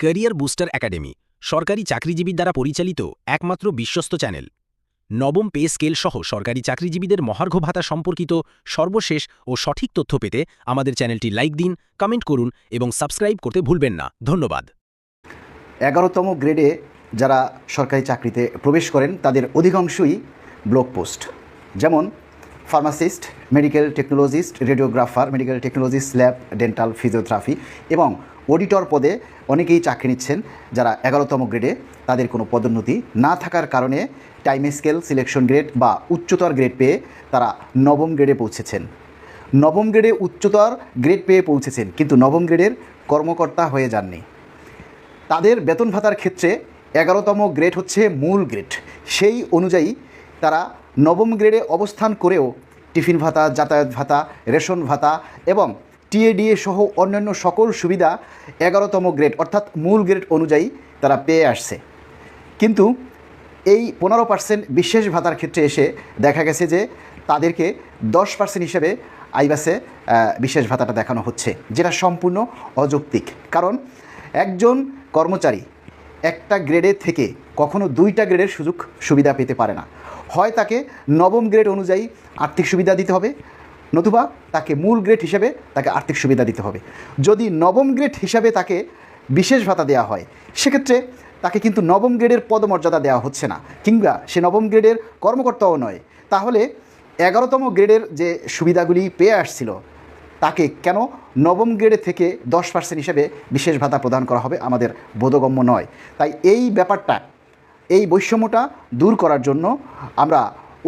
Career booster academy, সরকারি চাকরিজীবীর দ্বারা পরিচালিত একমাত্র বিশ্বস্ত চ্যানেল। নবম পে স্কেল সহ সরকারি চাকরিজীবীদের মহার্ঘ ভাতা সম্পর্কিত সর্বশেষ ও সঠিক তথ্য পেতে আমাদের চ্যানেলটি লাইক দিন, কমেন্ট করুন এবং সাবস্ক্রাইব করতে ভুলবেন না। ধন্যবাদ। এগারোতম গ্রেডে যারা সরকারি চাকরিতে প্রবেশ করেন, তাদের অধিকাংশই ব্লক পোস্ট। যেমন pharmacist, medical technologist, radiographer, medical technologist, lab, dental, physiotherapy এবং অডিটর পদে অনেকেই চাকরি নিচ্ছেন যারা এগারোতম গ্রেডে তাদের কোনো পদোন্নতি না থাকার কারণে টাইম স্কেল সিলেকশন গ্রেড বা উচ্চতর গ্রেড পেয়ে তারা নবম গ্রেডে পৌঁছেছেন। নবম গ্রেডে উচ্চতর গ্রেড পেয়ে পৌঁছেছেন, কিন্তু নবম গ্রেডের কর্মকর্তা হয়ে যাননি। তাদের বেতন ভাতার ক্ষেত্রে এগারোতম গ্রেড হচ্ছে মূল গ্রেড সেই অনুযায়ী তারা নবম গ্রেডে অবস্থান করেও টিফিন ভাতা, যাতায়াত ভাতা, রেশন ভাতা এবং টিএডিএ সহ অন্যান্য সকল সুবিধা এগারোতম গ্রেড, অর্থাৎ মূল গ্রেড অনুযায়ী তারা পেয়ে আসছে। কিন্তু এই পনেরো পার্সেন্ট বিশেষ ভাতার ক্ষেত্রে এসে দেখা গেছে যে তাদেরকে দশ পার্সেন্ট হিসেবে আইবাসে বিশেষ ভাতাটা দেখানো হচ্ছে, যেটা সম্পূর্ণ অযৌক্তিক। কারণ একজন কর্মচারী একটা গ্রেডে থেকে কখনো দুইটা গ্রেডের সুযোগ সুবিধা পেতে পারে না। হয় তাকে নবম গ্রেড অনুযায়ী আর্থিক সুবিধা দিতে হবে নতুবা তাকে মূল গ্রেড হিসাবে তাকে আর্থিক সুবিধা দিতে হবে। যদি নবম গ্রেড হিসাবে তাকে বিশেষ ভাতা দেওয়া হয়, সেক্ষেত্রে তাকে কিন্তু নবম গ্রেডের পদমর্যাদা দেওয়া হচ্ছে না। কিংবা সে নবম গ্রেডের কর্মকর্তাও নয়। তাহলে এগারোতম গ্রেডের যে সুবিধাগুলি পেয়ে আসছিল, তাকে কেন নবম গ্রেডে থেকে দশ পার্সেন্ট হিসেবে বিশেষ ভাতা প্রদান করা হবে আমাদের বোধগম্য নয়। তাই এই ব্যাপারটা, এই বৈষম্যটা দূর করার জন্য আমরা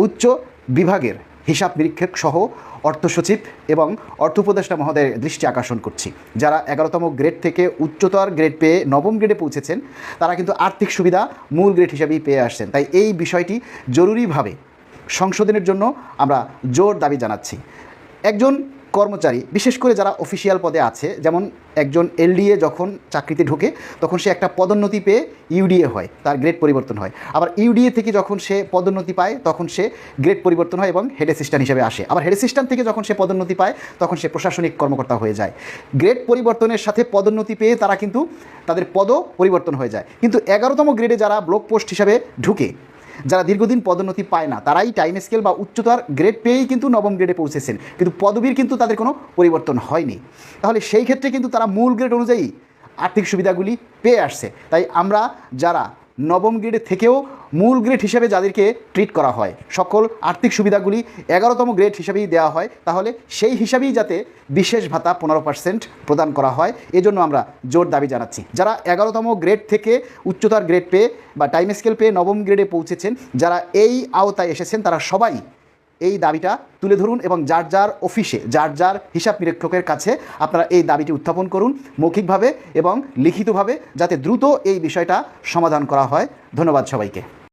উচ্চ বিভাগের হিসাব নিরীক্ষক সহ অর্থ সচিব এবং অর্থ উপদেষ্টা মহোদয়ের দৃষ্টি আকর্ষণ করছি। যারা এগারোতম গ্রেড থেকে উচ্চতর গ্রেড পেয়ে নবম গ্রেডে পৌঁছেছেন, তারা কিন্তু আর্থিক সুবিধা মূল গ্রেড হিসাবেই পেয়ে আসছেন। তাই এই বিষয়টি জরুরিভাবে সংশোধনের জন্য আমরা জোর দাবি জানাচ্ছি। একজন কর্মচারী, বিশেষ করে যারা অফিসিয়াল পদে আছে, যেমন একজন এলডিএ যখন চাকরিতে ঢোকে, তখন সে একটা পদোন্নতি পেয়ে ইউডিএ হয়, তার গ্রেড পরিবর্তন হয়। আবার ইউডিএ থেকে যখন সে পদোন্নতি পায়, তখন সে গ্রেড পরিবর্তন হয় এবং হেড অ্যাসিস্ট্যান্ট হিসেবে আসে। আবার হেড অ্যাসিস্ট্যান্ট থেকে যখন সে পদোন্নতি পায়, তখন সে প্রশাসনিক কর্মকর্তা হয়ে যায়। গ্রেড পরিবর্তনের সাথে পদোন্নতি পেয়ে তারা কিন্তু তাদের পদও পরিবর্তন হয়ে যায়। কিন্তু এগারোতম গ্রেডে যারা ব্লক পোস্ট হিসাবে ঢুকে যারা দীর্ঘদিন পদোন্নতি পায় না, তারাই টাইম স্কেল বা উচ্চতার গ্রেড পেয়েই কিন্তু নবম গ্রেডে পৌঁছেছেন। কিন্তু পদবীর কিন্তু তাদের কোনো পরিবর্তন হয়নি। তাহলে সেই ক্ষেত্রে কিন্তু তারা মূল গ্রেড অনুযায়ী আর্থিক সুবিধাগুলি পেয়ে আসছে। তাই আমরা যারা নবম গ্রেড থেকেও মূল গ্রেড হিসেবে যাদেরকে ট্রিট করা হয়, সকল আর্থিক সুবিধাগুলি এগারোতম গ্রেড হিসেবেই দেওয়া হয়, তাহলে সেই হিসাবেই যাতে বিশেষ ভাতা পনেরো পার্সেন্ট প্রদান করা হয়, এজন্য আমরা জোর দাবি জানাচ্ছি। যারা এগারোতম গ্রেড থেকে উচ্চতার গ্রেড পেয়ে বা টাইম স্কেল পেয়ে নবম গ্রেডে পৌঁছেছেন, যারা এই আওতায় এসেছেন, তারা সবাই এই দাবিটা তুলে ধরুন এবং যার যার অফিসে, যার যার হিসাব নিরীক্ষকের কাছে আপনারা এই দাবিটি উত্থাপন করুন মৌখিকভাবে এবং লিখিতভাবে যাতে দ্রুত এই বিষয়টা সমাধান করা হয়। ধন্যবাদ সবাইকে।